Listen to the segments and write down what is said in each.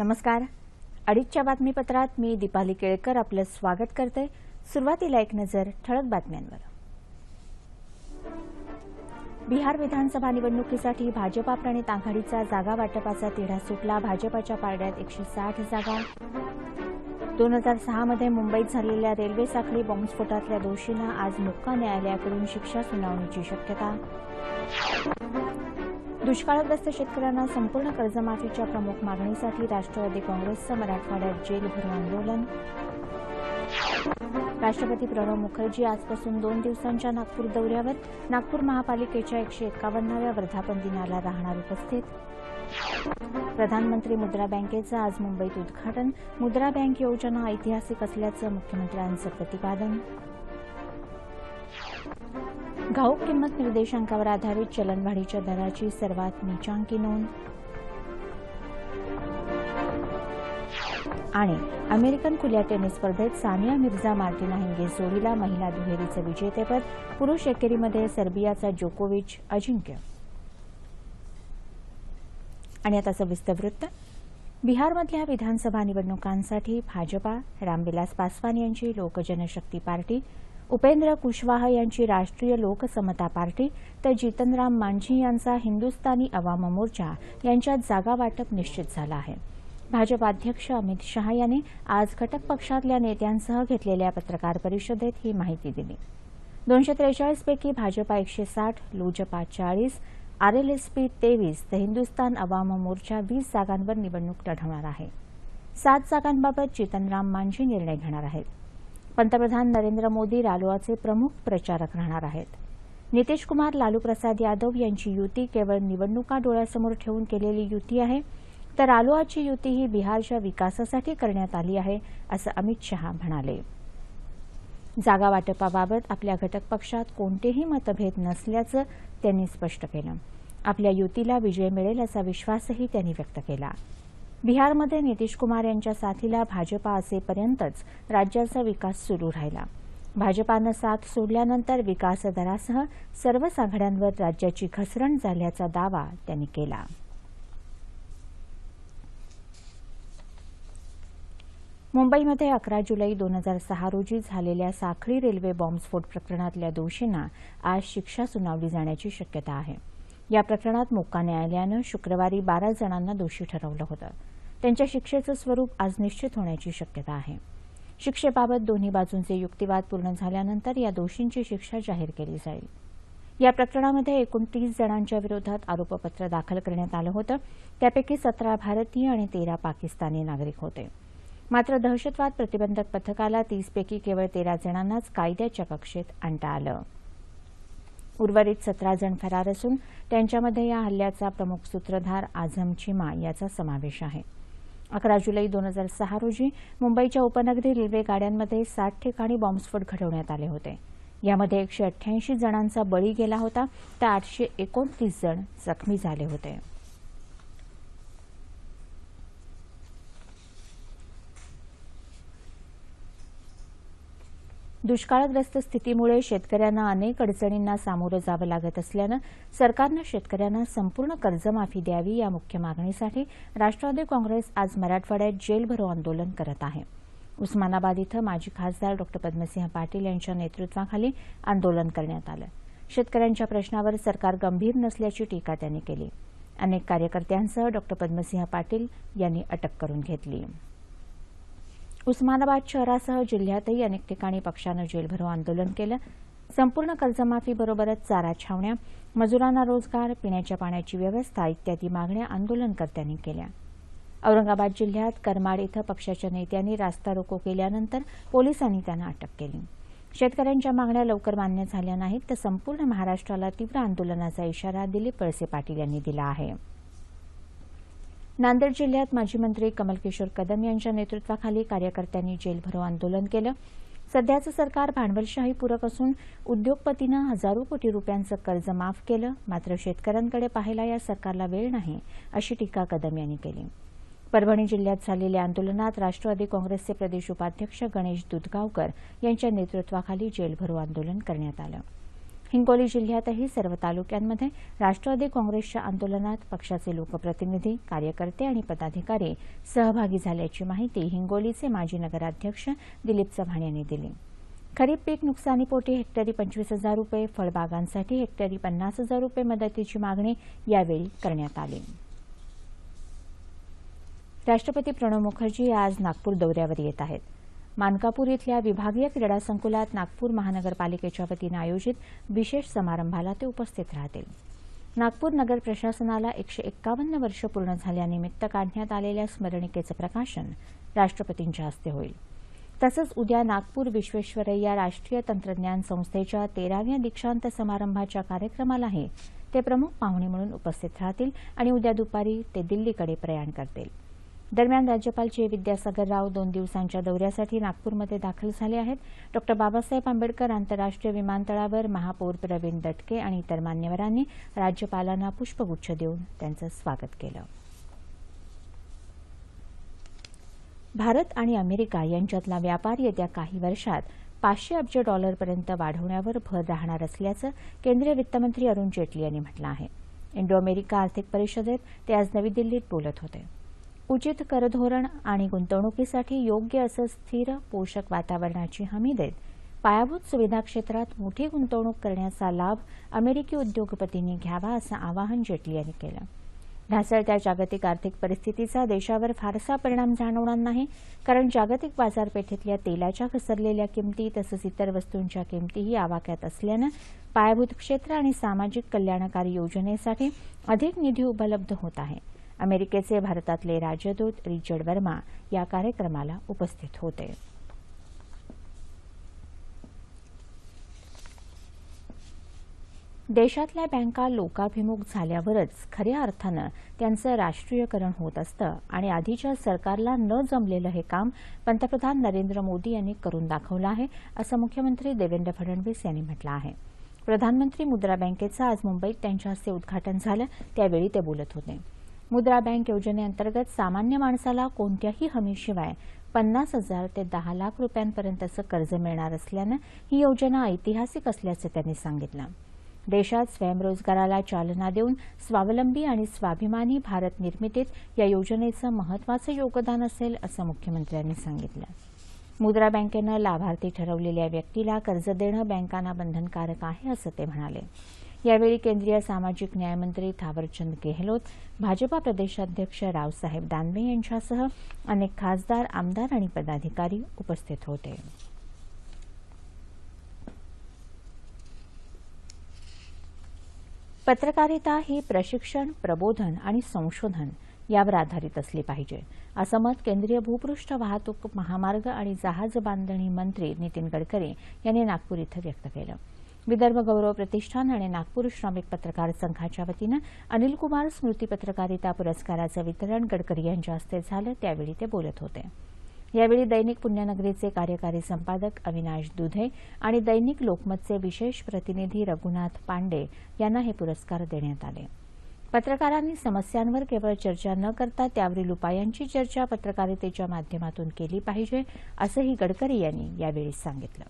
नमस्कार. अडीचच्या बातमीपत्रात मी दीपाली केळकर आपलं स्वागत करते. सुरुवातीला एक नजर ठळक बातम्यांवर. बिहार विधानसभा निवडणुकीसाठी भाजपा प्रणित आघाडीचा जागा वाटपाचा तिढा सुटला. भाजपाच्या पारड्यात एकशे साठ जागा. दोन हजार सहामध्ये मुंबईत झालेल्या रेल्वे साखळी बॉम्बस्फोटातल्या दोषींना आज मुक्का न्यायालयाकडून शिक्षा सुनावण्याची शक्यता. दुष्काळग्रस्त शेतकऱ्यांना संपूर्ण कर्जमाफीच्या प्रमुख मागणीसाठी राष्ट्रवादी काँग्रेसचं मराठवाड्यात जेलभर आंदोलन. राष्ट्रपती प्रणव मुखर्जी आजपासून दोन दिवसांच्या नागपूर दौऱ्यावर नागपूर महापालिकेच्या एकशे एकावन्नाव्या वर्धापन दिनाला राहणार उपस्थित. प्रधानमंत्री मुद्रा बँकेचं आज मुंबईत उद्घाटन मुद्रा बँक योजना ऐतिहासिक असल्याचं मुख्यमंत्र्यांचं प्रतिपादन. घाऊक किंमत निर्देशांकावर आधारित चलनवाढीच्या दराची सर्वात नीचांकी नोंद. आणि अमेरिकन खुल्या टेनिस स्पर्धेत सानिया मिर्झा मार्टिना हिंगेस जोडीला महिला दुहेरीचं विजेतेपद पुरुष एकेरीमध्ये सर्बियाचा जोकोविच अजिंक्य. आणि आता सविस्तर वृत्त. बिहारमधल्या विधानसभा निवडणुकांसाठी भाजपा रामविलास पासवान यांची लोकजनशक्ती पार्टी उपेंद्र कुशवाह यांची राष्ट्रीय लोकसमता पार्टी तर जितनराम मांझी यांचा हिंदुस्थानी अवाम मोर्चा यांच्यात जागा वाटप निश्चित झालं आहे. भाजप अध्यक्ष अमित शहा यांनी आज घटक पक्षातल्या नेत्यांसह घेतलेल्या पत्रकार परिषदेत ही माहिती दिली. दोनशे त्रेचाळीसपैकी भाजपा एकशे साठ लोजपा चाळीस आरएलएसपी तेवीस तर हिंदुस्थान अवाम मोर्चा वीस जागांवर निवडणूक लढवणार आहे. सात जागांबाबत जितनराम मांझी निर्णय घेणार आहेत. पंतप्रधान नरेंद्र मोदी रालोआचे प्रमुख प्रचारक राहणार आहेत. नितीश कुमार लालू प्रसाद यादव यांची युती केवळ निवडणुका डोळ्यासमोर ठेवून केलेली युती आहे तर रालोआची युती ही बिहारच्या विकासासाठी करण्यात आली आहे असं अमित शहा म्हणाले. जागा वाटपाबाबत आपल्या घटक पक्षात कोणतेही मतभेद नसल्याचं त्यांनी स्पष्ट केलं. आपल्या युतीला विजय मिळेल असा विश्वासही त्यांनी व्यक्त केला. बिहारमध्ये नितीश कुमार यांच्या साथीला भाजपा असेपर्यंतच राज्याचा विकास सुरू राहिला. भाजपानं साथ सोडल्यानंतर विकास दरासह सर्वच आघाड्यांवर राज्याची घसरण झाल्याचा दावा त्यांनी केला. मुंबईमध्ये अकरा जुलै दोन हजार सहा रोजी झालेल्या साखळी रेल्वे बॉम्बस्फोट प्रकरणातल्या दोषींना आज शिक्षा सुनावली जाण्याची शक्यता आहे. या प्रकरणात मोक्का न्यायालयानं शुक्रवारी बारा जणांना दोषी ठरवलं होतं. त्यांच्या शिक्षेचं स्वरूप आज निश्चित होण्याची शक्यता आहे. शिक्षेबाबत दोन्ही बाजूंचे युक्तिवाद पूर्ण झाल्यानंतर या दोषींची शिक्षा जाहीर केली जाईल. या प्रकरणामध्ये एकूण तीस जणांच्या विरोधात आरोपपत्र दाखल करण्यात आलं होतं. त्यापैकी सतरा भारतीय आणि तेरा पाकिस्तानी नागरिक होते. मात्र दहशतवाद प्रतिबंधक पथकाला तीसपैकी केवळ तेरा जणांनाच कायद्याच्या कक्षेत आणता आलं. उर्वरित सतरा जण फरार असून त्यांच्यामध्ये या हल्ल्याचा प्रमुख सूत्रधार आझम चिमा याचा समावेश आहे. अकरा जुलै दोन हजार सहा रोजी मुंबईच्या उपनगरी रेल्वे गाड्यांमध्ये साठ ठिकाणी बॉम्बस्फोट घडवण्यात आले होते. यामध्ये एकशे अठ्ठ्याऐंशी जणांचा बळी गेला होता तर आठशे एकोणतीस जण जखमी झाले होते. दुष्काळग्रस्त स्थितीमुळे शेतकऱ्यांना अनेक अडचणींना सामोरं जावं लागत असल्यानं सरकारनं शेतकऱ्यांना संपूर्ण कर्जमाफी द्यावी या मुख्य मागणीसाठी राष्ट्रवादी काँग्रेस आज मराठवाड्यात जेल भरो आंदोलन करत आहे. उस्मानाबाद इथं माजी खासदार डॉ. पद्मसिंह पाटील यांच्या नेतृत्वाखाली आंदोलन करण्यात आलं. शेतकऱ्यांच्या प्रश्नावर सरकार गंभीर नसल्याची टीका त्यांनी केली. अनेक कार्यकर्त्यांसह डॉ. पद्मसिंह पाटील यांनी अटक करून घेतली. उस्मानाबाद शहरासह जिल्ह्यातही अनेक ठिकाणी पक्षानं जेलभरो आंदोलन केलं. संपूर्ण कर्जमाफीबरोबरच चारा छावण्या मजुरांना रोजगार पिण्याच्या पाण्याची व्यवस्था इत्यादी मागण्या आंदोलनकर्त्यांनी केल्या. औरंगाबाद जिल्ह्यात करमाड इथं पक्षाच्या नेत्यांनी रास्ता रोको केल्यानंतर पोलिसांनी त्यांना अटक केली. शेतकऱ्यांच्या मागण्या लवकर मान्य झाल्या नाहीत तर संपूर्ण महाराष्ट्राला तीव्र आंदोलनाचा इशारा दिलीप वळसे पाटील यांनी दिला आहे. नांदेड जिल्ह्यात माजी मंत्री कमलकिशोर कदम यांच्या नेतृत्वाखाली कार्यकर्त्यांनी जेलभरो आंदोलन केलं. सध्याचं सरकार भांडवलशाही पूरक असून उद्योगपतीनं हजारो कोटी रुपयांचं कर्ज माफ केलं. मात्र शेतकऱ्यांकडे पाहायला या सरकारला वेळ नाही अशी टीका कदम यांनी केली. परभणी जिल्ह्यात झालेल्या आंदोलनात राष्ट्रवादी काँग्रेसचे प्रदेश उपाध्यक्ष गणेश दुधगावकर यांच्या नेतृत्वाखाली जेलभरो आंदोलन करण्यात आलं. हिंगोली जिल्ह्यातही सर्व तालुक्यांमध्ये राष्ट्रवादी काँग्रेसच्या आंदोलनात पक्षाचे लोकप्रतिनिधी कार्यकर्ते आणि पदाधिकारी सहभागी झाल्याची माहिती हिंगोलीचे माजी नगराध्यक्ष दिलीप चव्हाण यांनी दिली. खरीप पीक नुकसानीपोटी हेक्टरी पंचवीस हजार रुपये फळबागांसाठी हेक्टरी पन्नास हजार रुपये मदतीची मागणी यावेळी करण्यात आली. राष्ट्रपती प्रणव मुखर्जी आज नागपूर दौऱ्यावर येत आहेत. मानकापूर इथल्या विभागीय क्रीडा संकुलात नागपूर महानगरपालिकेच्या वतीनं आयोजित विशेष समारंभाला ते उपस्थित राहतील. नागपूर नगर प्रशासनाला एकशे एक्कावन्न वर्ष पूर्ण झाल्यानिमित्त काढण्यात आलेल्या स्मरणिकेचं प्रकाशन राष्ट्रपतींच्या हस्ते होईल. तसंच उद्या नागपूर विश्वेश्वरय्या राष्ट्रीय तंत्रज्ञान संस्थेच्या तेराव्या दीक्षांत समारंभाच्या कार्यक्रमालाही ते प्रमुख पाहुणे म्हणून उपस्थित राहतील आणि उद्या दुपारी ते दिल्लीकडे प्रयाण करतील. दरम्यान राज्यपाल चे विद्यासागर राव दोन दिवसांच्या दौऱ्यासाठी नागपूरमध्ये दाखल झाले आहेत. डॉ. बाबासाहेब आंबेडकर आंतरराष्ट्रीय विमानतळावर महापौर प्रवीण दटके आणि इतर मान्यवरांनी राज्यपालांना पुष्पगुच्छ देऊन त्यांचं स्वागत केलं. भारत आणि अमेरिका यांच्यातला व्यापार येत्या काही वर्षात पाचशे अब्ज डॉलरपर्यंत वाढवण्यावर भर राहणार असल्याचं केंद्रीय वित्तमंत्री अरुण जेटली यांनी म्हटलं आहे. इंडो अमेरिका आर्थिक परिषदेत ते आज नवी दिल्लीत बोलत होते. उचित करधोरण आणि गुंतवणुकीसाठी योग्य असं स्थिर पोषक वातावरणाची हमी देत पायाभूत सुविधा क्षेत्रात मोठी गुंतवणूक करण्याचा लाभ अमेरिकी उद्योगपतींनी घ्यावा असं आवाहन जेटली यांनी केलं. ढासळत्या जागतिक आर्थिक परिस्थितीचा देशावर फारसा परिणाम जाणवणार नाही कारण जागतिक बाजारपेठेतल्या तेलाच्या घसरलेल्या किमती तसंच इतर वस्तूंच्या किमतीही आवाक्यात असल्यानं पायाभूत क्षेत्र आणि सामाजिक कल्याणकारी योजनेसाठी अधिक निधी उपलब्ध होत आहे. अमेरिकेचे भारतातले राजदूत रिचर्ड वर्मा या कार्यक्रमाला उपस्थित होते. देशातल्या बँका लोकाभिमुख झाल्यावरच खऱ्या अर्थानं त्यांचं राष्ट्रीयकरण होत असतं आणि आधीच्या सरकारला न जमलेलं हे काम पंतप्रधान नरेंद्र मोदी यांनी करून दाखवलं आहे असं मुख्यमंत्री देवेंद्र फडणवीस यांनी म्हटलं आहे. प्रधानमंत्री मुद्रा बँकेचं आज मुंबईत त्यांच्या हस्ते उद्घाटन झालं त्यावेळी ते बोलत होते. मुद्रा बँक योजनेअंतर्गत सामान्य माणसाला कोणत्याही हमीशिवाय पन्नास हजार ते दहा लाख रुपयांपर्यंतचं कर्ज मिळणार असल्यानं ही योजना ऐतिहासिक असल्याचं त्यांनी सांगितलं. देशात स्वयंरोजगाराला चालना देऊन स्वावलंबी आणि स्वाभिमानी भारत निर्मितीत या योजनेचं महत्वाचं योगदान असेल असं मुख्यमंत्र्यांनी सांगितलं. मुद्रा बँकेनं लाभार्थी ठरवलेल्या व्यक्तीला कर्ज देणं बँकांना बंधनकारक आहे असं ते म्हणाले. यावेळी केंद्रीय सामाजिक न्यायमंत्री थावरचंद गेहलोत भाजपा प्रदेशाध्यक्ष रावसाहेब दानवे यांच्यासह अनेक खासदार आमदार आणि पदाधिकारी उपस्थित होते. पत्रकारिता ही प्रशिक्षण प्रबोधन आणि संशोधन यावर आधारित असली पाहिजे असं मत केंद्रीय भूपृष्ठ वाहतूक महामार्ग आणि जहाज बांधणी मंत्री नितीन गडकरी यांनी नागपूर इथं व्यक्त केलं. विदर्भ गौरव प्रतिष्ठान आणि नागपूर श्रमिक पत्रकार संघाच्या वतीनं अनिल कुमार स्मृती पत्रकारिता पुरस्काराचं वितरण गडकरी यांच्या हस्ते झालं त्यावेळी ते बोलत होते. यावेळी दैनिक पुण्यनगरीचे कार्यकारी संपादक अविनाश दुधे आणि दैनिक लोकमतचे विशेष प्रतिनिधी रघुनाथ पांडे यांना हे पुरस्कार देण्यात आले. पत्रकारांनी समस्यांवर केवळ चर्चा न करता त्यावरील उपायांची चर्चा पत्रकारितेच्या माध्यमातून केली पाहिजे असंही गडकरी यांनी यावेळी सांगितलं.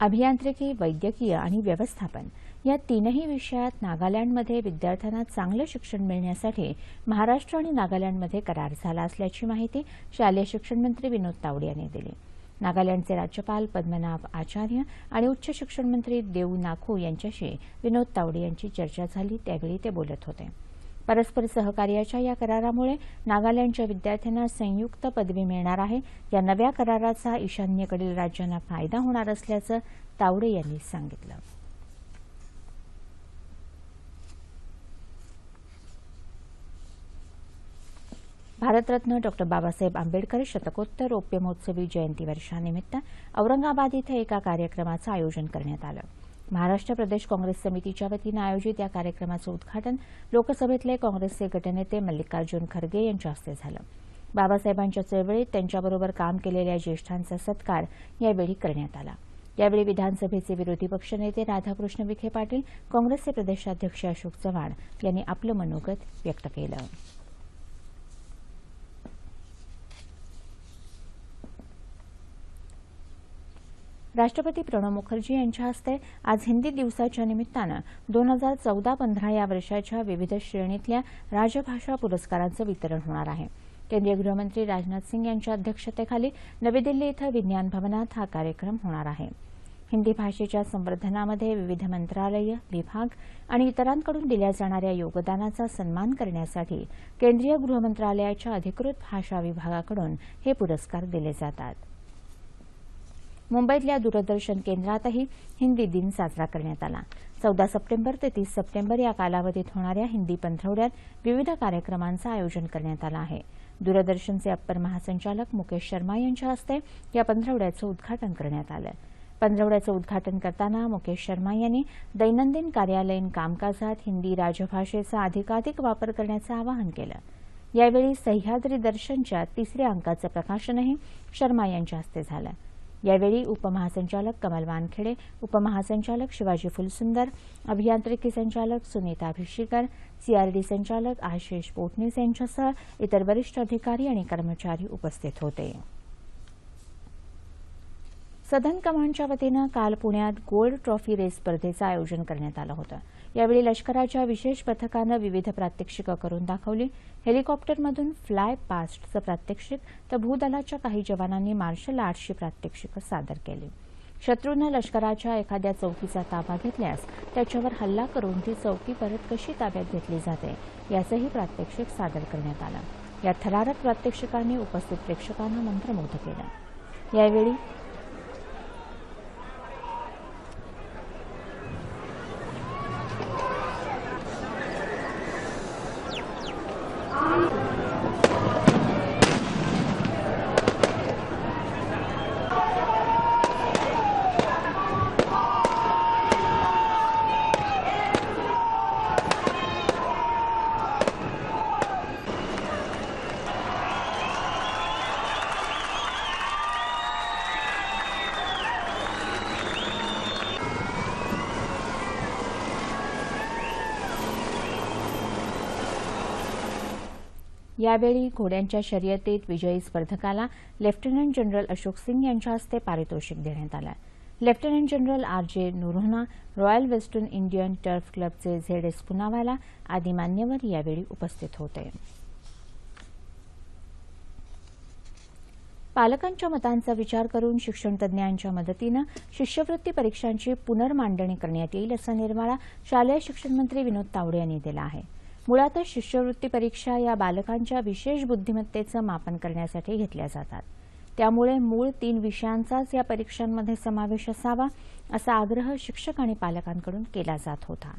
अभियांत्रिकी वैद्यकीय आणि व्यवस्थापन या तीनही विषयात नागालँडमध्ये विद्यार्थ्यांना चांगलं शिक्षण मिळण्यासाठी महाराष्ट्र आणि नागालँडमध्ये करार झाला असल्याची माहिती शालेय शिक्षण मंत्री विनोद तावडे यांनी दिली. नागालँडचे राज्यपाल पद्मनाभ आचार्य आणि उच्च शिक्षण मंत्री देऊ नाखू यांच्याशी विनोद तावडे यांची चर्चा झाली त्यावेळी ते बोलत होते. परस्पर सहकार्याच्या या करारामुळे नागालँडच्या विद्यार्थ्यांना संयुक्त पदवी मिळणार आहे. या नव्या कराराचा ईशान्येकडील राज्यांना फायदा होणार असल्याचं तावडे यांनी सांगितलं. भारतरत्न डॉ. बाबासाहेब आंबेडकर शतकोत्तर रौप्य महोत्सवी जयंती वर्षानिमित्त औरंगाबाद इथं एका कार्यक्रमाचं आयोजन करण्यात आलं. महाराष्ट्र प्रदेश काँग्रेस समितीच्या वतीनं आयोजित या कार्यक्रमाचं उद्घाटन लोकसभेतले काँग्रेसचे गटनेते मल्लिकार्जुन खरगे यांच्या हस्ते झालं. बाबासाहेबांच्या चळवळीत त्यांच्याबरोबर काम केलेल्या ज्येष्ठांचा सत्कार यावेळी करण्यात आला. यावेळी विधानसभेचे विरोधी पक्षनेते राधाकृष्ण विखे पाटील काँग्रेसचे प्रदेशाध्यक्ष अशोक चव्हाण यांनी आपलं मनोगत व्यक्त केलं. राष्ट्रपती प्रणव मुखर्जी यांच्या हस्ते आज हिंदी दिवसाच्या निमित्तानं दोन हजार चौदा पंधरा या वर्षाच्या विविध श्रेणीतल्या राजभाषा पुरस्कारांचं वितरण होणार आहे. केंद्रीय गृहमंत्री राजनाथ सिंग यांच्या अध्यक्षतेखाली नवी दिल्ली इथं विज्ञान भवनात हा कार्यक्रम होणार आहे. हिंदी भाषेच्या संवर्धनामध्ये विविध मंत्रालय विभाग आणि इतरांकडून दिल्या जाणाऱ्या योगदानाचा सन्मान करण्यासाठी केंद्रीय गृहमंत्रालयाच्या अधिकृत भाषा विभागाकडून हे पुरस्कार दिले जातात. मुंबईतल्या दूरदर्शन केंद्रातही हिंदी दिन साजरा करण्यात आला. चौदा सप्टेंबर ते तीस सप्टेंबर या कालावधीत होणाऱ्या हिंदी पंधरवड्यात विविध कार्यक्रमांचं आयोजन करण्यात आलं आहे. दूरदर्शनचे अप्पर महासंचालक मुकेश शर्मा यांच्या हस्ते या पंधरवड्याचं उद्घाटन करण्यात आलं. पंधरवड्याचं उद्घाटन करताना मुकेश शर्मा यांनी दैनंदिन कार्यालयीन कामकाजात हिंदी राजभाषेचा अधिकाधिक वापर करण्याचं आवाहन केलं. यावेळी सह्याद्री दर्शनच्या तिसऱ्या अंकाचं प्रकाशनही शर्मा यांच्या हस्ते झालं. यावेळी उपमहासंचालक कमल वानखेडे उपमहासंचालक शिवाजी फुलसुंदर अभियांत्रिकी संचालक सुनीता भिशीकर सीआरडी संचालक आशिष पोटणीस यांच्यासह इतर वरिष्ठ अधिकारी आणि कर्मचारी उपस्थित होते. सदन कमांडच्या वतीनं काल पुण्यात गोल्ड ट्रॉफी रेस स्पर्धेचं आयोजन करण्यात आलं होतं. यावेळी लष्कराच्या विशेष पथकानं विविध प्रात्यक्षिकं करून दाखवली. हेलिकॉप्टरमधून फ्लाय पास्टचं प्रात्यक्षिक तर भूदलाच्या काही जवानांनी मार्शल आर्टची प्रात्यक्षिकं सादर केली. शत्रूनं लष्कराच्या एखाद्या चौकीचा ताबा घेतल्यास त्याच्यावर हल्ला करून ती चौकी परत कशी ताब्यात घेतली जाते याचंही प्रात्यक्षिक सादर करण्यात आलं. या थरारक प्रात्यक्षिकांनी उपस्थित प्रेक्षकांना मंत्रमुग्ध केलं. यावेळी यावेळी घोड्यांच्या शर्यतीत विजयी स्पर्धकाला लेफ्टनंट जनरल अशोक सिंग यांच्या हस्ते पारितोषिक देण्यात आलं. Lieutenant general R J Noronha royal western Indian turf क्लबचे झेड एस पुनावाला आदी मान्यवर यावेळी उपस्थित होते. पालकांच्या मतांचा विचार करून शिक्षण तज्ज्ञांच्या मदतीनं शिष्यवृत्ती परीक्षांची पुनर्मांडणी करण्यात येईल असा निर्वाळा शालेय शिक्षण मंत्री विनोद तावडे यांनी दिला आहे. मुळातच शिष्यवृत्ती परीक्षा या बालकांच्या विशेष बुद्धिमत्तेचं मापन करण्यासाठी घेतल्या जातात. त्यामुळे मूळ तीन विषयांचाच या परीक्षांमध्ये समावेश असावा असा आग्रह शिक्षक आणि पालकांकडून केला जात होता.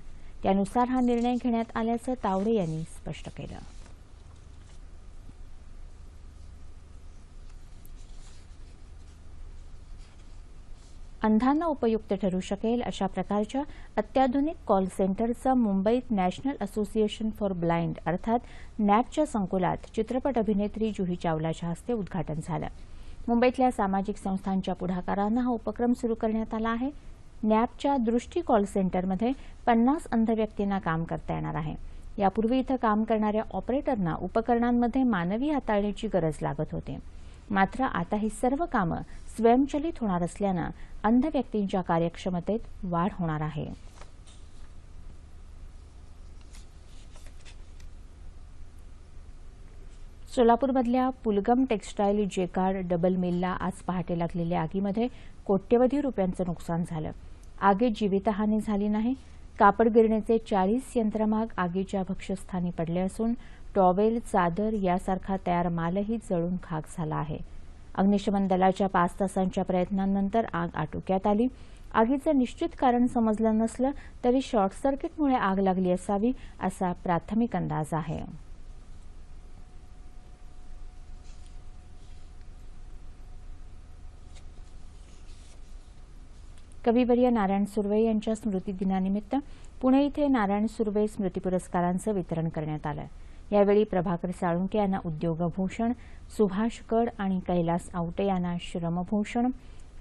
त्यानुसार हा निर्णय घेण्यात आल्याचं तावडे यांनी स्पष्ट केलं. अंधांना उपयुक्त ठरू शकेल अशा प्रकारच्या अत्याधुनिक कॉल सेंटरचं मुंबईत नॅशनल असोसिएशन फॉर ब्लाइंड अर्थात नॅपच्या संकुलात चित्रपट अभिनेत्री जुही चावलाच्या हस्ते उद्घाटन झालं. मुंबईतल्या सामाजिक संस्थांच्या पुढाकारानं हा उपक्रम सुरू करण्यात आला आहे. नॅपच्या दृष्टी कॉल सेंटरमध्ये पन्नास अंध व्यक्तींना काम करता येणार आहे. यापूर्वी इथं काम करणाऱ्या ऑपरेटरना उपकरणांमध्ये मानवी हाताळण्याची गरज लागत होती. मात्र आता ही सर्व कामं स्वयंचलित होणार असल्यानं अंध व्यक्तींच्या कार्यक्षमतेत वाढ होणार आहे. सोलापूरमधल्या पुलगम टेक्स्टाईल जेकार्ड डबल मिलला आज पहाटे लागलेल्या आगीमध्ये कोट्यवधी रुपयांचं नुकसान झालं. आगीत जीवितहानी झाली नाही. कापड गिरणीचे चाळीस यंत्रमाग आगीच्या भक्षस्थानी पडले असून टॉवेल चादर यासारखा तयार मालही जळून खाक झाला आहे. अग्निशमन दलाच्या पाच तासांच्या प्रयत्नांनंतर आग आटोक्यात आली. आगीचं निश्चित कारण समजलं नसलं तरी शॉर्ट सर्किटमुळे आग लागली असावी असा प्राथमिक अंदाज आहे. कविवर्य नारायण सुर्वे यांच्या स्मृतिदिनानिमित्त पुणे इथे नारायण सुर्वे स्मृती पुरस्कारांचं वितरण करण्यात आलं. यावेळी प्रभाकर साळुंके यांना उद्योगभूषण सुभाष कड आणि कैलास आवटे यांना श्रमभूषण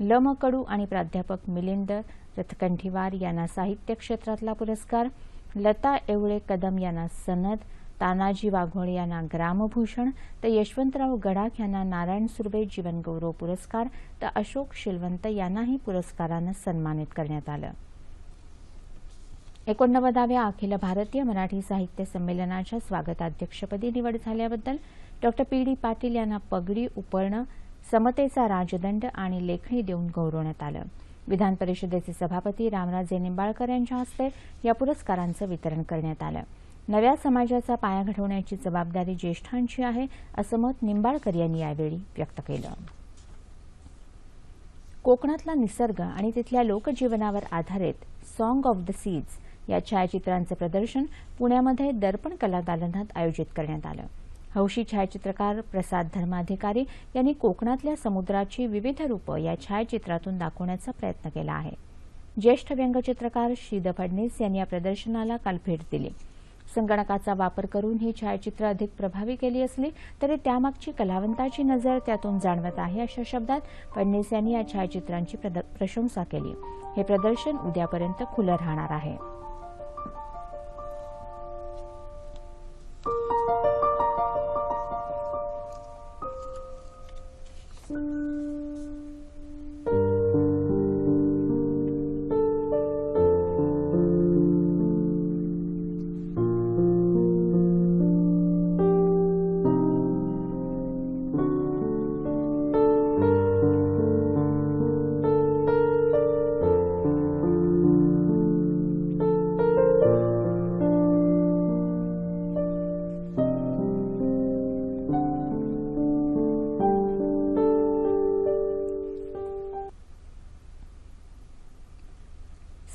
लम कडू आणि प्राध्यापक मिलिंद रथकंठीवार यांना साहित्य क्षेत्रातला पुरस्कार लता एवळे कदम यांना सनद तानाजी वाघोळे यांना ग्रामभूषण तर यशवंतराव गडाख यांना नारायण सुर्वे जीवनगौरव पुरस्कार तर अशोक शिलवंत यांनाही पुरस्कारानं सन्मानित करण्यात आलं. एकोणनव्वदाव्या अखिल भारतीय मराठी साहित्य संमेलनाच्या स्वागताध्यक्षपदी निवड झाल्याबद्दल डॉ. पी. डी. पाटील यांना पगडी उपरणं समतेचा राजदंड आणि लेखणी देऊन गौरवण्यात आलं. विधान परिषदेचे सभापती रामराजे निंबाळकर यांच्या हस्ते या पुरस्कारांचं वितरण करण्यात आलं. नव्या समाजाचा पाया घडवण्याची जबाबदारी ज्येष्ठांची आहे असं मत निंबाळकर यांनी यावेळी व्यक्त केलं. कोकणातला निसर्ग आणि तिथल्या लोकजीवनावर आधारित सॉंग ऑफ द सीज या छायाचित्रांचं प्रदर्शन पुण्यामध्ये दर्पण कला दालनात आयोजित करण्यात आलं. हौशी छायाचित्रकार प्रसाद धर्माधिकारी यांनी कोकणातल्या समुद्राची विविध रूपं या छायाचित्रातून दाखवण्याचा प्रयत्न केला आहे. ज्येष्ठ व्यंगचित्रकार श्रीद फडणीस यांनी या प्रदर्शनाला काल भेट दिली. संगणकाचा वापर करून ही छायाचित्र अधिक प्रभावी केली असली तरी त्यामागची कलावंताची नजर त्यातून जाणवत आहे अशा शब्दात फडणीस यांनी या छायाचित्रांची प्रद- प्रशंसा केली. हे प्रदर्शन उद्यापर्यंत खुलं राहणार आहे.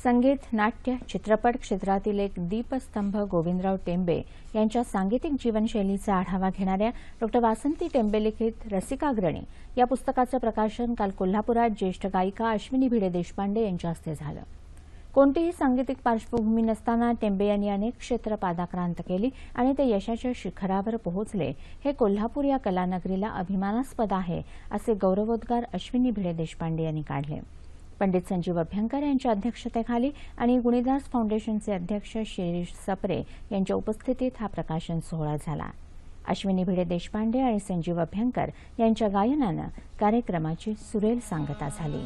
संगीत नाट्य चित्रपट क्षेत्रातील एक दीपस्तंभ गोविंदराव टेंबे यांच्या सांगीतिक जीवनशैलीचा आढावा घेणाऱ्या डॉ. वासंती टेंबे लिखित रसिकाग्रणी या पुस्तकाचं प्रकाशन काल कोल्हापुरात ज्येष्ठ गायिका अश्विनी भिडे देशपांडे यांच्या हस्ते झालं. कोणतीही सांगीतिक पार्श्वभूमी नसताना टेंबे यांनी अनेक क्षेत्र पादाक्रांत केली आणि ते यशाच्या शिखरावर पोहोचले. हे कोल्हापूर या कलानगरीला अभिमानास्पद आहे असे गौरवोद्गार अश्विनी भिडे देशपांडे यांनी काढले. पंडित संजीव अभ्यंकर यांच्या अध्यक्षतेखाली आणि गुणीदास फाउंडेशनचे अध्यक्ष शिरीष सपरे यांच्या उपस्थितीत हा प्रकाशन सोहळा झाला. अश्विनी भिडे देशपांडे आणि संजीव अभ्यंकर यांच्या गायनानं कार्यक्रमाची सुरेल सांगता झाली.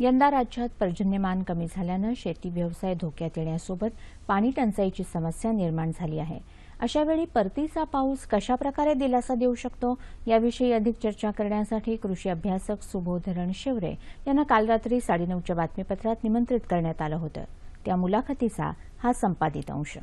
यंदा राज्यात पर्जन्यमान कमी झाल्यानं शेती व्यवसाय धोक्यात येण्यासोबत पाणी टंचाईची समस्या निर्माण झाली आहे. अशावेळी परतीचा पाऊस कशाप्रकारे दिलासा देऊ शकतो याविषयी अधिक चर्चा करण्यासाठी कृषी अभ्यासक सुबोधरण शिवरे यांना काल रात्री साडेनऊच्या बातमीपत्रात निमंत्रित करण्यात आलं होतं. त्या मुलाखतीचा हा संपादित अंश.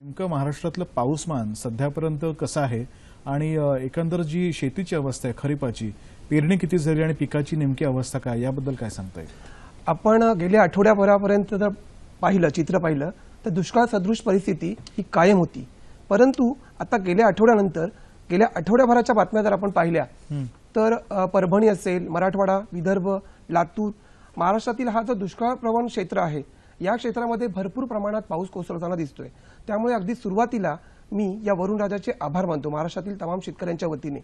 नेमकं महाराष्ट्रातलं पाऊसमान सध्यापर्यंत कसं आहे? आणि एकंदर जी शेतीची अवस्था आहे खरीपाची पेरणी किती झाली आणि पिकाची नेमकी अवस्था काय याबद्दल काय सांगता येईल आपण गेल्या आठवड्याभरापर्यंत जर पाहिलं चित्र पाहिलं तर दुष्काळ सदृश परिस्थिती ही कायम होती. परंतु आता गेल्या आठवड्यानंतर गेल्या आठवड्याभराच्या बातम्या जर आपण पाहिल्या तर परभणी असेल मराठवाडा विदर्भ लातूर महाराष्ट्रातील हा जो दुष्काळ प्रवण क्षेत्र आहे या क्षेत्रामध्ये भरपूर प्रमाणात पाऊस कोसळताना दिसतोय. त्यामुळे अगदी सुरुवातीला मी या वरुण राजाचे आभार मानतो. महाराष्ट्रातील तमाम शेतकऱ्यांच्या वतीने.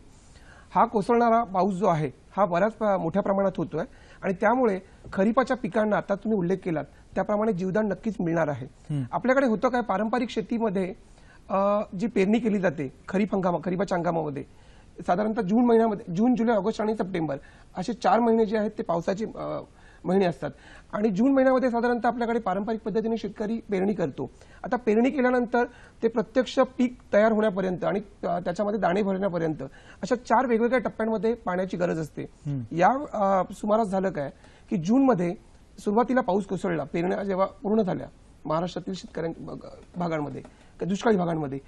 हा कोसळणारा पाऊस जो आहे हा बऱ्याच मोठ्या प्रमाणात होतोय आणि त्यामुळे खरीपाच्या पिकांना आता तुम्ही उल्लेख केलात त्याप्रमाणे जीवदान नक्कीच मिळणार आहे. आपल्याकडे होतं काय पारंपरिक शेतीमध्ये जी पेरणी केली जाते खरीप हंगाम खरीपाच्या हंगामामध्ये साधारणतः जून महिन्यामध्ये जून जुलै ऑगस्ट आणि सप्टेंबर असे चार महिने जे आहेत ते पावसाचे महिने असतात. आणि जून महिन्यामध्ये साधारणतः आपल्याकडे पारंपरिक पद्धतीने शेतकरी पेरणी करतो. आता पेरणी केल्यानंतर ते प्रत्यक्ष पीक तयार होण्यापर्यंत आणि त्याच्यामध्ये दाणे भरण्यापर्यंत अशा चार वेगवेगळ्या टप्प्यांमध्ये पाण्याची गरज असते. या सुमारास झालं काय की जूनमध्ये सुरुवातीला पाऊस कोसळला. पेरण्या जेव्हा पूर्ण झाल्या महाराष्ट्रातील शेतकऱ्यांच्या भागांमध्ये दुष्काळी भागांमध्ये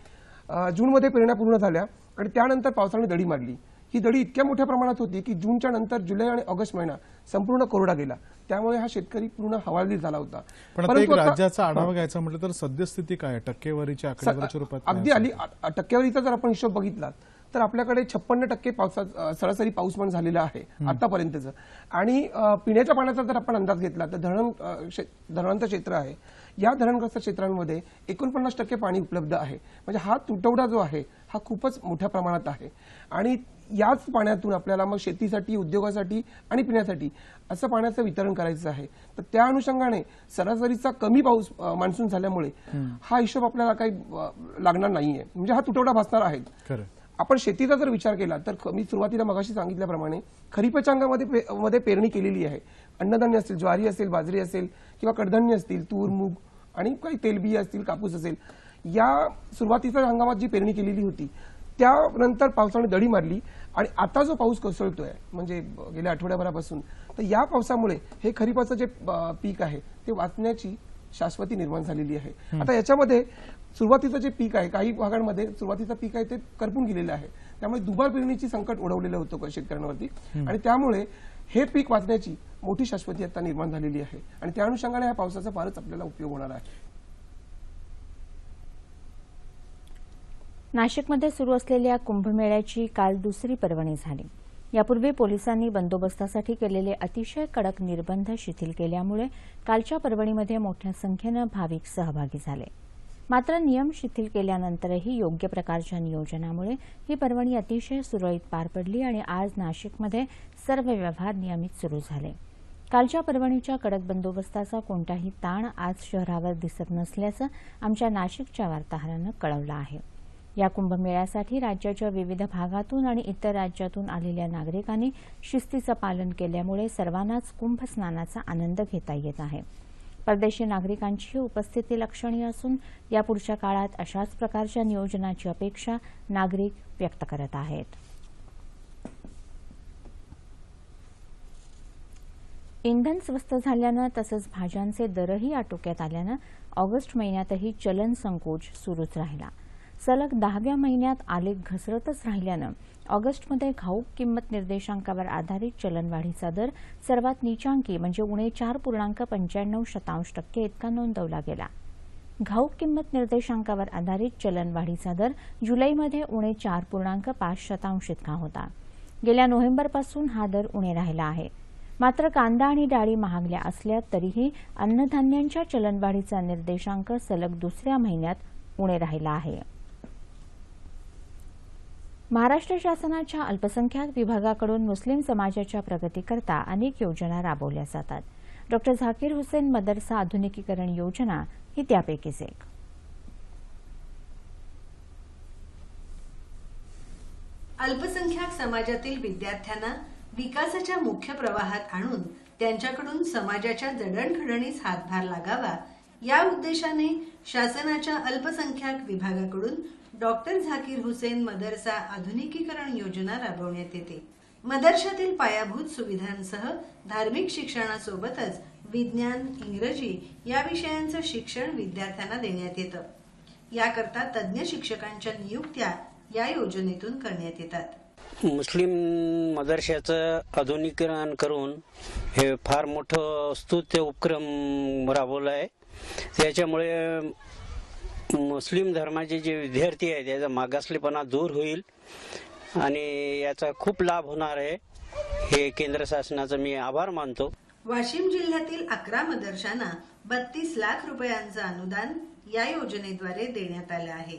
जूनमध्ये पेरण्या पूर्ण झाल्या आणि त्यानंतर पावसाने दडी मारली. ही दडी इतक्या मोठ्या प्रमाणात होती की जूनच्या नंतर जुलै आणि ऑगस्ट महिना संपूर्ण कोरडा गेला. त्यामुळे हा शेतकरी पूर्ण हवालदिल झाला होता. पण एक राज्याचा आढावा घ्यायचा म्हटलं तर सद्यस्थिती काय? टक्केवारीच्या आकडेवारीच्या रूपात अगदी? आली टक्केवारीचा जर आपण हिशोब बघितला तर आपल्याकडे छप्पन्न टक्के पावसा अ, सरासरी पाऊसमान झालेला आहे आतापर्यंतचं. आणि पिण्याच्या पाण्याचा जर आपण अंदाज घेतला तर धरण धरणांचं क्षेत्र आहे. या धरणग्रस्त क्षेत्रांमध्ये एकोणपन्नास टक्के पाणी उपलब्ध आहे. म्हणजे हा तुटवडा जो आहे हा खूपच मोठ्या प्रमाणात आहे. आणि याच पाण्यातून आपल्याला मग शेतीसाठी उद्योगासाठी आणि पिण्यासाठी असं पाण्याचं वितरण करायचं आहे. तर त्या अनुषंगाने सरासरीचा कमी पाऊस मान्सून झाल्यामुळे हा हिशोब आपल्याला काही लागणार नाहीये. म्हणजे हा तुटवडा भासणार आहे. आपण शेतीचा जर विचार केला तर मी सुरुवातीला मगाशी सांगितल्याप्रमाणे खरीपाच्या अंगामध्ये मध्ये पेरणी केलेली आहे. अन्नधान्य असेल ज्वारी असेल बाजरी असेल किंवा कडधान्य असतील तूर मूग आणि काही तेलबिया असतील कापूस असेल या सुरुवातीच्या हंगामात जी पेरणी केलेली होती त्यानंतर पावसाने दडी मारली आणि आता जो पाऊस कोसळतोय म्हणजे गेल्या आठवड्याभरापासून तर या पावसामुळे हे खरीपाचं जे पीक आहे ते वाचण्याची शाश्वती निर्माण झालेली आहे. आता याच्यामध्ये सुरुवातीचं जे पीक आहे काही भागांमध्ये सुरुवातीचं पीक आहे ते करपून गेलेलं आहे. त्यामुळे दुबार पेरणीची संकट ओढवलेलं होतं शेतकऱ्यांवरती. आणि त्यामुळे हे पीक वाचण्याची मोठी शाश्वती आता निर्माण झालेली आहे. आणि त्या अनुषंगाने या पावसाचा फारच आपल्याला उपयोग होणार आहे. नाशिकमध्ये सुरू असलेल्या कुंभमेळ्याची काल दुसरी पर्वणी झाली. यापूर्वी पोलिसांनी बंदोबस्तासाठी केलेले अतिशय कडक निर्बंध शिथिल केल्यामुळे कालच्या पर्वणीमध्ये मोठ्या संख्येनं भाविक सहभागी झाले. मात्र नियम शिथिल केल्यानंतरही योग्य प्रकारच्या नियोजनामुळे ही पर्वणी अतिशय सुरळीत पार पडली आणि आज नाशिकमध्ये सर्व व्यवहार नियमित सुरू झाले. कालच्या पर्वणीच्या कडक बंदोबस्ताचा कोणताही ताण आज शहरावर दिसत नसल्याचं आमच्या नाशिकच्या वार्ताहरानं कळवलं आहे. या कुंभमेळ्यासाठी राज्याच्या विविध भागातून आणि इतर राज्यातून आलेल्या नागरिकांनी शिस्तीचं पालन केल्यामुळे सर्वांनाच कुंभस्नानाचा आनंद घेता येत आहे. परदेशी नागरिकांची उपस्थिती लक्षणीय असून यापुढच्या काळात अशाच प्रकारच्या नियोजनाची अपेक्षा नागरिक व्यक्त करत आहेत. इंधन स्वस्त झाल्यानं तसंच भाज्यांचे दरही आटोक्यात आल्यानं ऑगस्ट महिन्यातही चलन संकोच सुरूच राहिला. सलग दहाव्या महिन्यात आलेख घसरतच राहिल्यानं ऑगस्टमध्ये घाऊक किंमत निर्देशांकावर आधारित चलनवाढीचा दर सर्वात नीचांकी म्हणजे उणे चार पूर्णांक पंच्याण्णव शतांश टक्के इतका नोंदवला गेला. घाऊक किंमत निर्देशांकावर आधारित चलनवाढीचा दर जुलैमध्ये उणे चार पूर्णांक पाच शतांश इतका होता. गेल्या नोव्हेंबरपासून हा दर उणे राहिला आहे. मात्र कांदा आणि डाळी महागल्या असल्या तरीही अन्नधान्यांच्या चलनवाढीचा निर्देशांक सलग दुसऱ्या महिन्यात उणे राहिला आहे. महाराष्ट्र शासनाच्या अल्पसंख्याक विभागाकडून मुस्लिम समाजाच्या प्रगतीकरता अनेक योजना राबवल्या जातात. डॉ. झाकीर हुसेन मदरसा आधुनिकीकरण योजना ही त्यापैकीच एक. अल्पसंख्याक समाजातील विद्यार्थ्यांना विकासाच्या मुख्य प्रवाहात आणून त्यांच्याकडून समाजाच्या जडणघडणीस हातभार लागावा या उद्देशाने शासनाच्या अल्पसंख्याक विभागाकडून डॉक्टर झाकीर हुसेन मदरसा आधुनिकीकरण योजना राबवण्यात येते. मदरशातील पायाभूत सुविधांसह धार्मिक शिक्षणासोबतच विज्ञान इंग्रजी या विषयांचं शिक्षण विद्यार्थ्यांना देण्यात येतं. याकरता तज्ज्ञ शिक्षकांच्या नियुक्त्या या योजनेतून करण्यात येतात. मुस्लिम मदरशाचं आधुनिकीकरण करून हे फार मोठं स्तुत्य उपक्रम राबवला आहे. त्याच्यामुळे मुस्लिम धर्माचे जे विद्यार्थी आहेत त्याचा मागासलेपणा दूर होईल आणि याचा खूप लाभ होणार आहे. हे केंद्र शासनाचा मी आभार मानतो. वाशिम जिल्ह्यातील अकरा मदरशांना बत्तीस लाख रुपयांचं अनुदान या योजनेद्वारे देण्यात आलं आहे.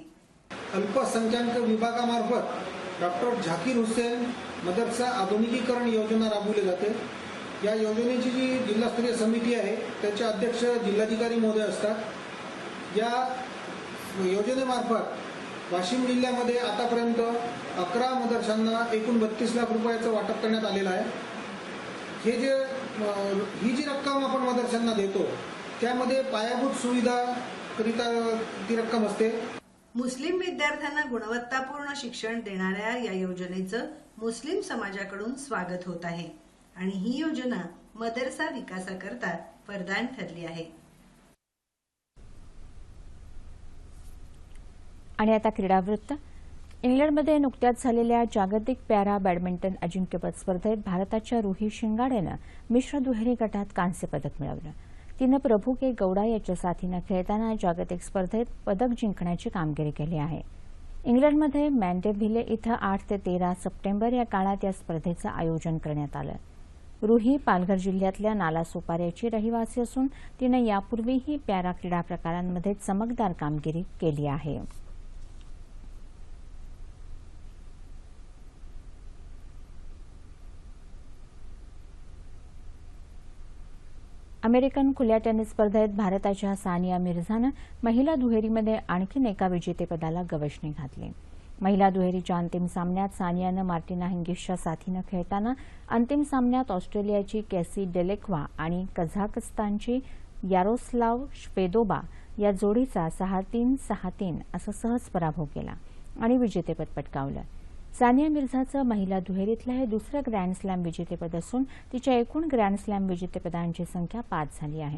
अल्पसंख्याक विभागामार्फत डॉक्टर झाकीर हुसेन मदरसा आधुनिकीकरण योजना राबवली जाते. या योजनेची जी जिल्हास्तरीय समिती आहे त्याचे अध्यक्ष जिल्हाधिकारी महोदय असतात. या योजनेमार्फत वाशिम जिल्ह्यामध्ये आतापर्यंत अकरा मदरशांना एकूण बत्तीस लाख रुपयाचं वाटप करण्यात आलेलं आहे. हे जे ही जी रक्कम आपण मदरशांना देतो त्यामध्ये पायाभूत सुविधा करिता ती रक्कम असते. मुस्लिम विद्यार्थ्यांना गुणवत्तापूर्ण शिक्षण देणाऱ्या या योजनेचं मुस्लिम समाजाकडून स्वागत होत आहे. आणि ही योजना मदरसा विकासाकरता वरदान ठरली आहे. आणि आता क्रीडावृत्त. इंग्लंडमध्ये नुकत्याच झालेल्या जागतिक पॅरा बॅडमिंटन अजिंक्यपद स्पर्धेत भारताच्या रुही शिंगाड्यानं मिश्र दुहेरी गटात कांस्य पदक मिळवलं. तिनं प्रभू के गौडा याच्या साथीनं खेळताना जागतिक स्पर्धेत पदक जिंकण्याची कामगिरी केली आहे. इंग्लंडमध्ये मॅन्डेव्हिले इथं आठ ते तेरा सप्टेंबर या काळात या स्पर्धेचं आयोजन करण्यात आलं. रुही पालघर जिल्ह्यातल्या नालासोपाऱ्याची रहिवासी असून तिनं यापूर्वीही पॅरा क्रीडा प्रकारांमध्ये चमकदार कामगिरी केली आहे. अमेरिकन खुल्या टेनिस स्पर्धेत भारताच्या सानिया मिर्झानं महिला दुहेरीमध्ये आणखीन एका विजेतेपदाला गवसणी घातली. महिला दुहेरीच्या अंतिम सामन्यात सानियानं मार्टिना हिंगिसच्या साथीनं खेळताना अंतिम सामन्यात ऑस्ट्रेलियाची कॅसी डेलेक्वा आणि कझाकस्तानची यारोस्लाव श्वेदोबा या जोडीचा सहा तीन सहा तीन असा सहज पराभव केला आणि विजेतेपद पटकावलं. सानिया मिर्झाचं महिला दुहेरीतलं हे दुसरं ग्रँड स्लॅम विजेतेपद असून तिच्या एकूण ग्रँड स्लॅम विजेतेपदांची संख्या पाच झाली आहे.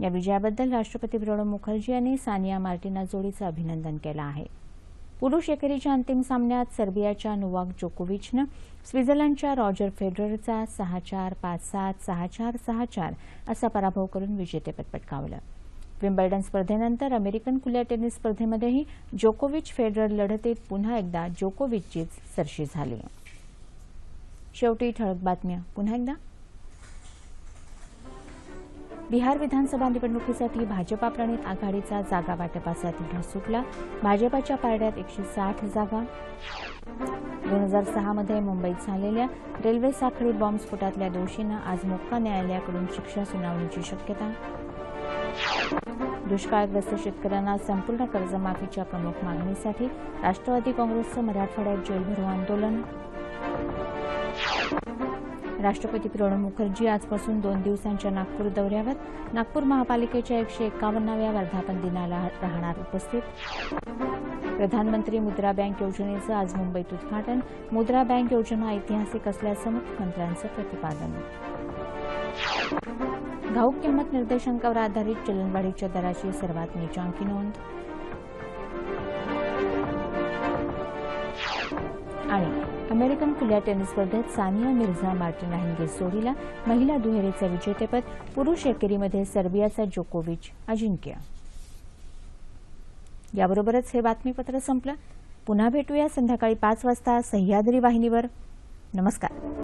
या विजयाबद्दल राष्ट्रपती प्रणव मुखर्जी यांनी सानिया मार्टिना जोडीचं अभिनंदन केलं आहे. पुरुष एकेरीच्या अंतिम सामन्यात सर्बियाच्या नोवाक जोकोविचनं स्वित्झर्लंडच्या रॉजर फेडररचा सहा चार पाच सात सहा चार सहा चार असा पराभव करून विजेतेपद पटकावलं. विम्बल्डन स्पर्धेनंतर अमेरिकन खुल्या टेनिस स्पर्धेमध्येही जोकोविच फेडरर लढतीत पुन्हा एकदा जोकोविचचीच सरशी झाली. शेवटी ठळक बातम्या. पुन्हा एकदा. बिहार विधानसभा निवडणुकीसाठी भाजपा प्रणित आघाडीचा जागा वाटपाचा तिढा सुटला. भाजपाच्या पारड्यात एकशे साठ जागा. दोन हजार सहामध्ये मुंबईत झालेल्या रेल्वे साखळी बॉम्बस्फोटातल्या दोषींना आज मोक्का न्यायालयाकडून शिक्षा सुनावण्याची शक्यता दुष्काळग्रस्त शेतकऱ्यांना संपूर्ण कर्जमाफीच्या प्रमुख मागणीसाठी राष्ट्रवादी काँग्रेसचं मराठवाड्यात जेलभरो आंदोलन. राष्ट्रपती प्रणव मुखर्जी आजपासून दोन दिवसांच्या नागपूर दौऱ्यावर नागपूर महापालिकेच्या एकशे एकावन्नाव्या वर्धापन दिनाला राहणार उपस्थित. प्रधानमंत्री मुद्रा बँक योजनेचं आज मुंबईत उद्घाटन. मुद्रा बँक योजना ऐतिहासिक असल्याचं मुख्यमंत्र्यांचं प्रतिपादन. घाऊक किंमत निर्देशांकावर आधारित चलनवाढीच्या दराची सर्वात नीचांकी नोंद. आणि अमेरिकन खुल्या टेनिस स्पर्धेत सानिया मिर्झा मार्टिना हिंगेस जोडीला महिला दुहेरीचं विजेतेपद पुरुष एकेरीमध्ये सर्बियाचा जोकोविच अजिंक्य. याबरोबरच हे बातमीपत्र संपलं. पुन्हा भेटूया संध्याकाळी पाच वाजता सह्याद्री वाहिनीवर. नमस्कार.